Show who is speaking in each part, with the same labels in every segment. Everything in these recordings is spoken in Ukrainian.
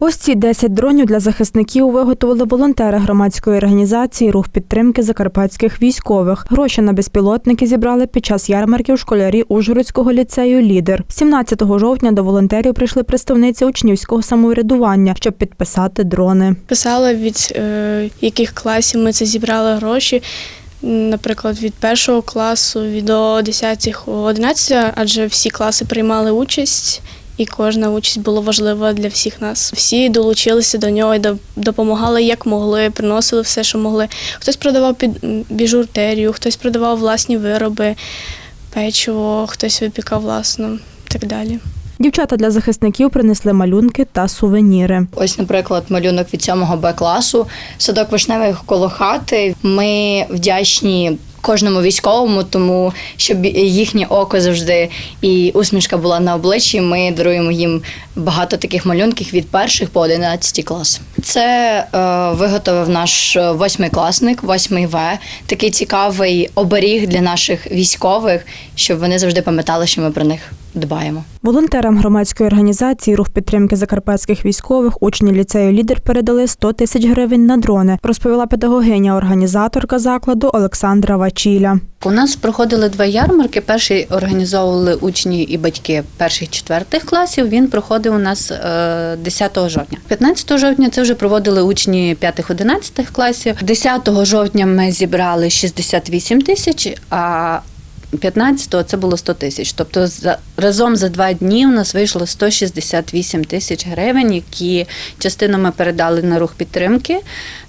Speaker 1: Ось ці 10 дронів для захисників виготовили волонтери громадської організації Рух підтримки закарпатських військових. Гроші на безпілотники зібрали під час ярмарків школярі Ужгородського ліцею Лідер. 17 жовтня до волонтерів прийшли представниці учнівського самоврядування, щоб підписати дрони.
Speaker 2: Писали від е, яких класів ми це зібрали гроші. Наприклад, від першого класу від до 10 11, адже всі класи приймали участь, і кожна участь була важлива для всіх нас. Всі долучилися до нього і допомагали як могли, приносили все, що могли. Хтось продавав під м, біжутерію, хтось продавав власні вироби, печиво, хтось випікав власно і так далі.
Speaker 1: Дівчата для захисників принесли малюнки та сувеніри.
Speaker 3: Ось, наприклад, малюнок від 7 Б класу, садок вишневих коло хати. Ми вдячні кожному військовому, тому щоб їхнє око завжди і усмішка була на обличчі. Ми даруємо їм багато таких малюнків від перших по 11 клас. Це е, виготовив наш е, восьмикласник, восьмий В. Такий цікавий оберіг для наших військових, щоб вони завжди пам'ятали, що ми про них дбаємо.
Speaker 1: Волонтерам громадської організації Рух підтримки закарпатських військових учні ліцею Лідер передали 100 тисяч гривень на дрони, розповіла педагогиня, організаторка закладу Олександра Вачіля.
Speaker 4: У нас проходили два ярмарки. Перший організовували учні і батьки перших четвертих класів. Він проходив у нас е, 10 жовтня. 15 жовтня це вже проводили учні 5-11 класів. 10 жовтня ми зібрали 68 тисяч. А 15-го це було 100 тисяч. Тобто за разом за два дні у нас вийшло 168 тисяч гривень, які частину ми передали на рух підтримки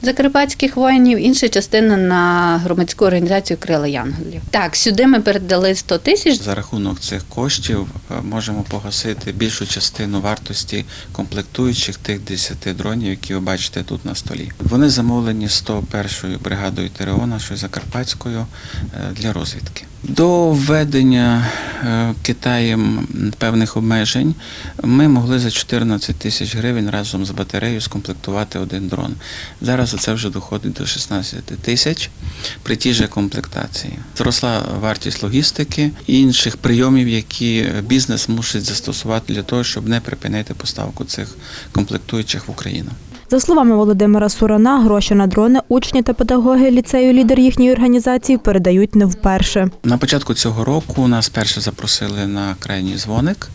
Speaker 4: закарпатських воїнів, інша частина на громадську організацію Крила Янголів. Так, сюди ми передали 100 тисяч.
Speaker 5: За рахунок цих коштів е, можемо погасити більшу частину вартості комплектуючих тих 10 дронів, які ви бачите тут на столі. Вони замовлені 101-ю бригадою ТРО нашою Закарпатською е, для розвідки. До введення е, Китаєм певних обмежень ми могли за 14 тисяч гривень разом з батареєю скомплектувати один дрон. Зараз це вже доходить до 16 тисяч при тій же комплектації. Зросла вартість логістики і інших прийомів, які бізнес мусить застосувати для того, щоб не припинити поставку цих комплектуючих в Україну.
Speaker 1: За словами Володимира Сурана, гроші на дрони учні та педагоги ліцею Лідер їхньої організації передають не вперше.
Speaker 5: На початку цього року нас перше запросили на крайній дзвоник,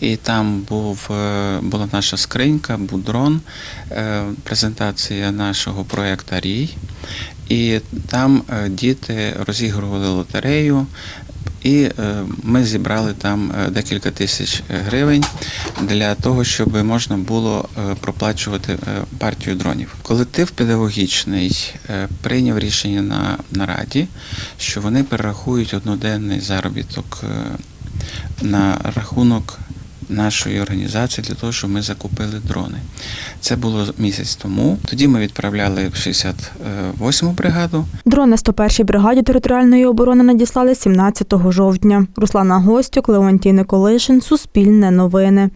Speaker 5: і там був, е, була наша скринька, був дрон, е, презентація нашого проєкту Рій. І там е, діти розігрували лотерею, і е, ми зібрали там е, декілька тисяч гривень для того, щоб можна було е, проплачувати е, партію дронів. Колектив педагогічний е, прийняв рішення на нараді, що вони перерахують одноденний заробіток е, на рахунок нашої організації для того, щоб ми закупили дрони. Це було місяць тому. Тоді ми відправляли в 68-му бригаду.
Speaker 1: Дрони 101-й бригаді територіальної оборони надіслали 17 жовтня. Руслана Гостюк, Леонтій Николишин, Суспільне новини.